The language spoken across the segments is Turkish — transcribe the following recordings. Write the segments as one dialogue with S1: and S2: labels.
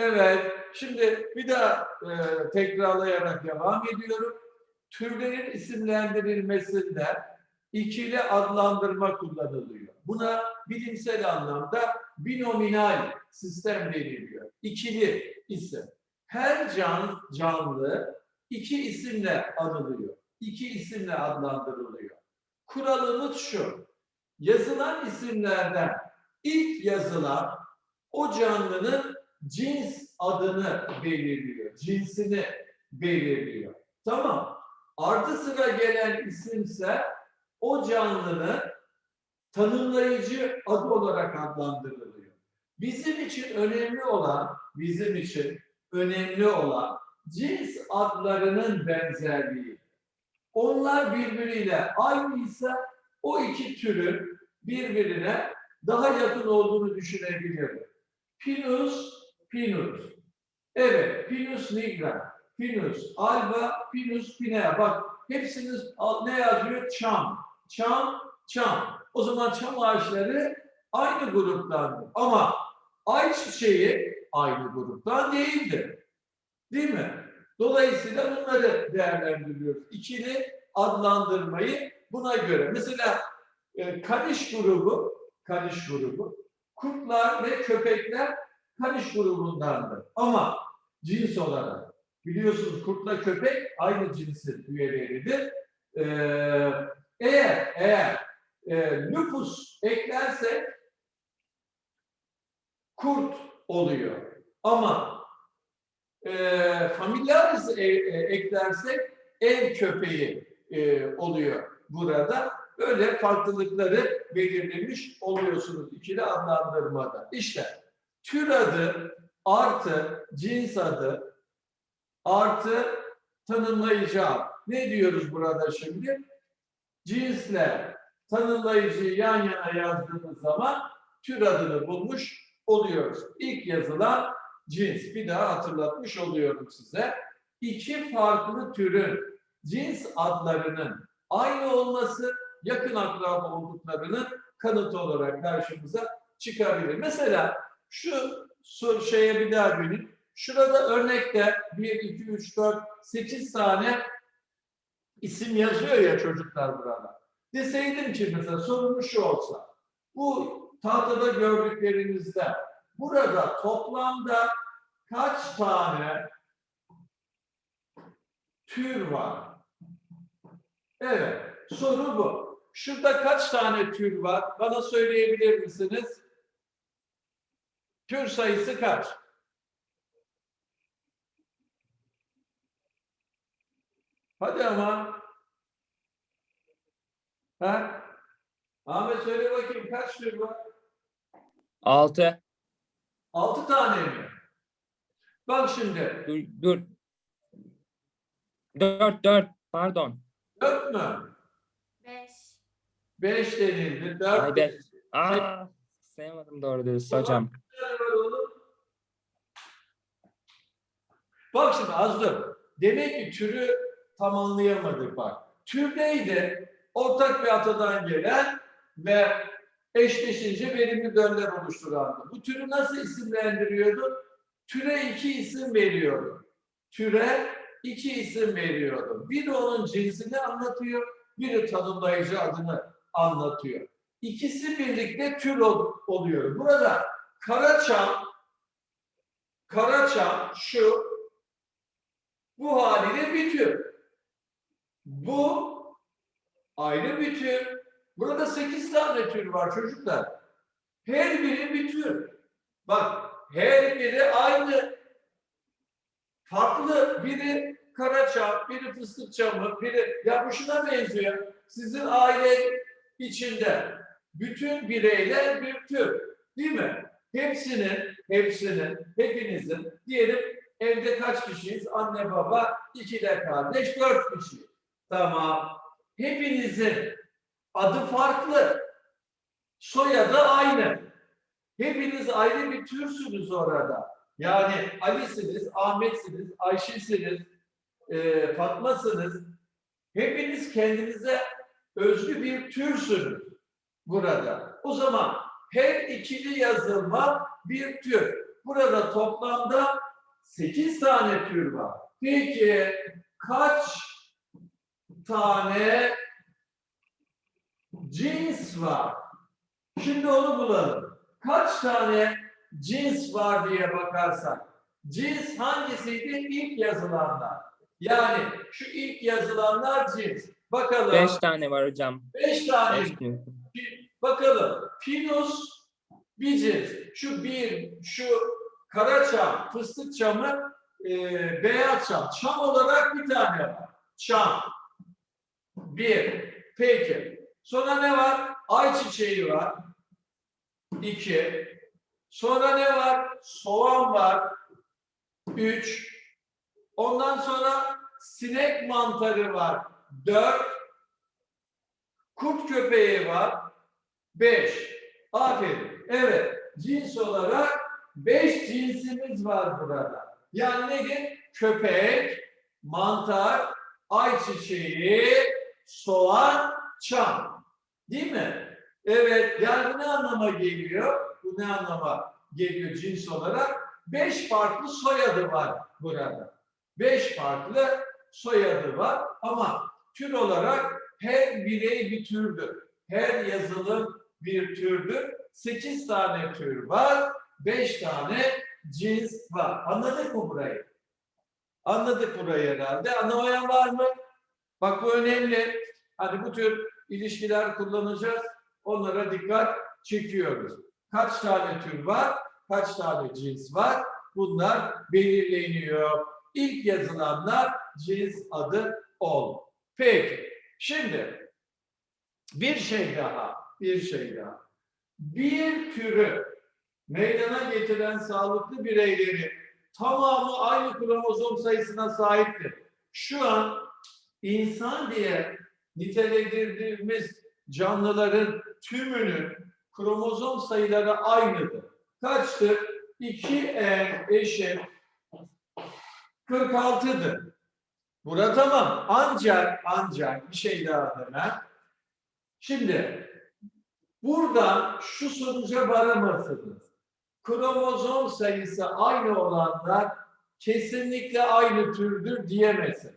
S1: Evet, şimdi bir daha e, tekrarlayarak devam ediyorum. Türlerin isimlendirilmesinde ikili adlandırma kullanılıyor. Buna bilimsel anlamda binominal sistem deniliyor. İkili isim. Her can, canlı iki isimle anılıyor. İki isimle adlandırılıyor. Kuralımız şu. Yazılan isimlerden ilk yazılan o canlının cins adını belirliyor. Cinsini belirliyor. Tamam. Artı sıra gelen isimse o canlının tanımlayıcı adı olarak adlandırılıyor. Bizim için önemli olan, bizim için önemli olan cins adlarının benzerliği. Onlar birbiriyle aynıysa o iki türün birbirine daha yakın olduğunu düşünebilirim. Pinus, Pinus. Evet, Pinus nigra, Pinus alba, Pinus pinea. Bak hepsiniz ne yazıyor? Çam, çam, çam. O zaman çam ağaçları aynı gruptandır. Ama ayçiçeği aynı gruptan değildir. Değil mi? Dolayısıyla bunları değerlendiriyoruz. İkili adlandırmayı buna göre. Mesela e, kaniş grubu, kaniş grubu, kurtlar ve köpekler kaniş grubundandır. Ama cins olarak biliyorsunuz kurtla köpek aynı cinsin üyeleridir. Ee, eğer eğer e, nüfus eklersek kurt oluyor. Ama e, familiaris e, e, eklersek ev köpeği e, oluyor burada. Böyle farklılıkları belirlemiş oluyorsunuz ikili adlandırmada. İşte tür adı artı cins adı artı tanımlayıcı. Ne diyoruz burada şimdi? Cinsle tanımlayıcıyı yan yana yazdığımız zaman tür adını bulmuş oluyoruz. İlk yazılan cins. Bir daha hatırlatmış oluyorum size. İki farklı türün cins adlarının aynı olması yakın akraba olduklarının kanıtı olarak karşımıza çıkabilir. Mesela şu soru şeye bir daha dönün. Şurada örnekte 1, 2, 3, 4, 8 tane isim yazıyor ya çocuklar burada. Deseydim ki mesela sorumuz şu olsa. Bu tahtada gördüklerinizde burada toplamda kaç tane tür var? Evet, soru bu. Şurada kaç tane tür var? Bana söyleyebilir misiniz? Tür sayısı kaç? Hadi ama. Ha? Ahmet söyle bakayım kaç tür var?
S2: 6.
S1: Altı tane mi? Bak şimdi.
S2: Dur dur. 4 4 pardon.
S1: Dört mü?
S3: Beş.
S1: Beş denildi. Dört
S2: Ay be. Aa, sayamadım doğru dürüst hocam.
S1: Var oğlum? Bak şimdi az dur. Demek ki türü tamamlayamadık bak. Tür neydi? Ortak bir atadan gelen ve eşleşince verimli döller oluşturandı. Bu türü nasıl isimlendiriyordu? Türe iki isim veriyordu. Türe iki isim veriyordu. Biri onun cinsini anlatıyor, biri tanımlayıcı adını anlatıyor. İkisi birlikte tür ol- oluyor. Burada Karaçam, Karaçam şu, bu haliyle bir tür. Bu ayrı bir tür. Burada sekiz tane tür var çocuklar. Her biri bir tür. Bak her biri aynı. Farklı biri karaçam, biri fıstık çamı, biri ya bu şuna benziyor. Sizin aile içinde bütün bireyler bir tür. Değil mi? Hepsinin, hepsinin, hepinizin diyelim evde kaç kişiyiz? Anne, baba, iki de kardeş, dört kişi. Tamam. Hepinizin adı farklı. Soyadı aynı. Hepiniz ayrı bir türsünüz orada. Yani Ali'siniz, Ahmet'siniz, Ayşe'siniz, e, Fatma'sınız. Hepiniz kendinize özgü bir türsünüz burada. O zaman her ikili yazılma bir tür. Burada toplamda 8 tane tür var. Peki kaç tane cins var? Şimdi onu bulalım. Kaç tane cins var diye bakarsak. Cins hangisiydi? İlk yazılanlar. Yani şu ilk yazılanlar cins. Bakalım.
S2: 5 tane var hocam.
S1: 5 tane.
S2: Beş.
S1: Bakalım. Pinus cins. Şu bir, şu kara çam, fıstık çamı, e, beyaz çam. Çam olarak bir tane var. Çam. Bir. Peki. Sonra ne var? Ayçiçeği var. İki. Sonra ne var? Soğan var. Üç. Ondan sonra sinek mantarı var. Dört. Kurt köpeği var. Beş. Aferin. Evet. Cins olarak beş cinsimiz var burada. Yani nedir? Köpek, mantar, ayçiçeği, soğan, çam. Değil mi? Evet. Yani ne anlama geliyor? Bu ne anlama geliyor cins olarak? Beş farklı soyadı var burada. Beş farklı soyadı var ama tür olarak her birey bir türdür. Her yazılım bir türdür. Sekiz tane tür var. Beş tane cins var. Anladık mı burayı? Anladık burayı herhalde. Anlamayan var mı? Bak bu önemli. Hadi bu tür ilişkiler kullanacağız. Onlara dikkat çekiyoruz. Kaç tane tür var? Kaç tane cins var? Bunlar belirleniyor. İlk yazılanlar cins adı ol. Peki. Şimdi bir şey daha, bir şey daha. Bir türü meydana getiren sağlıklı bireyleri tamamı aynı kromozom sayısına sahiptir. Şu an insan diye nitelendirdiğimiz canlıların tümünün kromozom sayıları aynıdır. Kaçtır? 2N eşit 46'dır. Burada tamam. Ancak, ancak bir şey daha demem. Şimdi buradan şu sonuca varamazsınız. Kromozom sayısı aynı olanlar kesinlikle aynı türdür diyemezsin.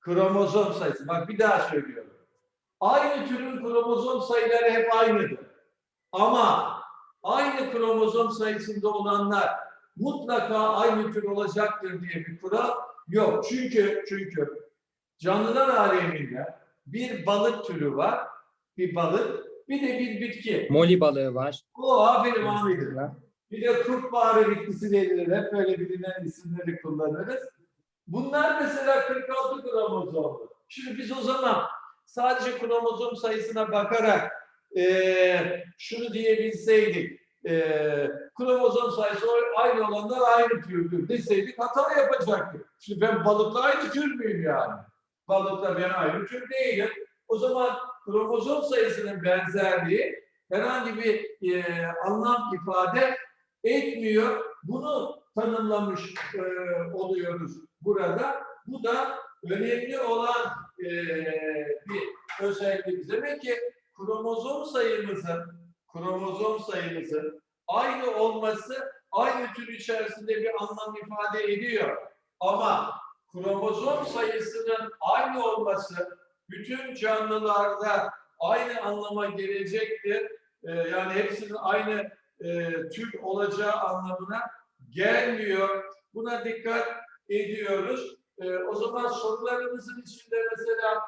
S1: Kromozom sayısı. Bak bir daha söylüyorum. Aynı türün kromozom sayıları hep aynıdır. Ama aynı kromozom sayısında olanlar mutlaka aynı tür olacaktır diye bir kural yok. Çünkü çünkü canlılar aleminde bir balık türü var, bir balık, bir de bir bitki.
S2: Moli balığı var.
S1: O aferin Ahmet'im. Bir de kurtbahar bitkisi denilir. Hep böyle bilinen isimleri kullanırız. Bunlar mesela 46 kromozomlu. Şimdi biz o zaman sadece kromozom sayısına bakarak eee, şunu diyebilseydik. Eee kromozom sayısı aynı olanlar aynı türdür deseydik hata yapacaktık. Şimdi ben balıkla aynı tür müyüm yani? Balıkla ben aynı tür değilim. O zaman kromozom sayısının benzerliği herhangi bir eee, anlam ifade etmiyor. Bunu tanımlamış e, oluyoruz burada. Bu da önemli olan e, bir özellik. Demek ki kromozom sayımızın kromozom sayımızın aynı olması aynı tür içerisinde bir anlam ifade ediyor. Ama kromozom sayısının aynı olması bütün canlılarda aynı anlama gelecektir. E, yani hepsinin aynı e, tür olacağı anlamına gelmiyor. Buna dikkat ediyoruz. E, o zaman sorularımızın içinde mesela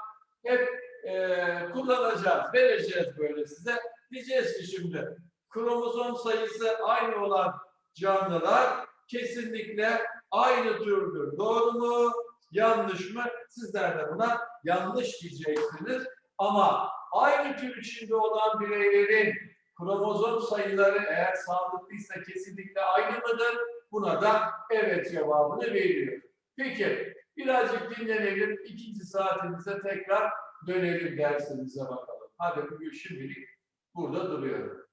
S1: hep e, kullanacağız, vereceğiz böyle size. Diyeceğiz ki şimdi kromozom sayısı aynı olan canlılar kesinlikle aynı türdür. Doğru mu? Yanlış mı? Sizler de buna yanlış diyeceksiniz. Ama aynı tür içinde olan bireylerin kromozom sayıları eğer sağlıklıysa kesinlikle aynı mıdır? Buna da evet cevabını veriyor. Peki birazcık dinlenelim. İkinci saatimize tekrar dönelim dersimize bakalım. Hadi bugün şimdilik burada duruyorum.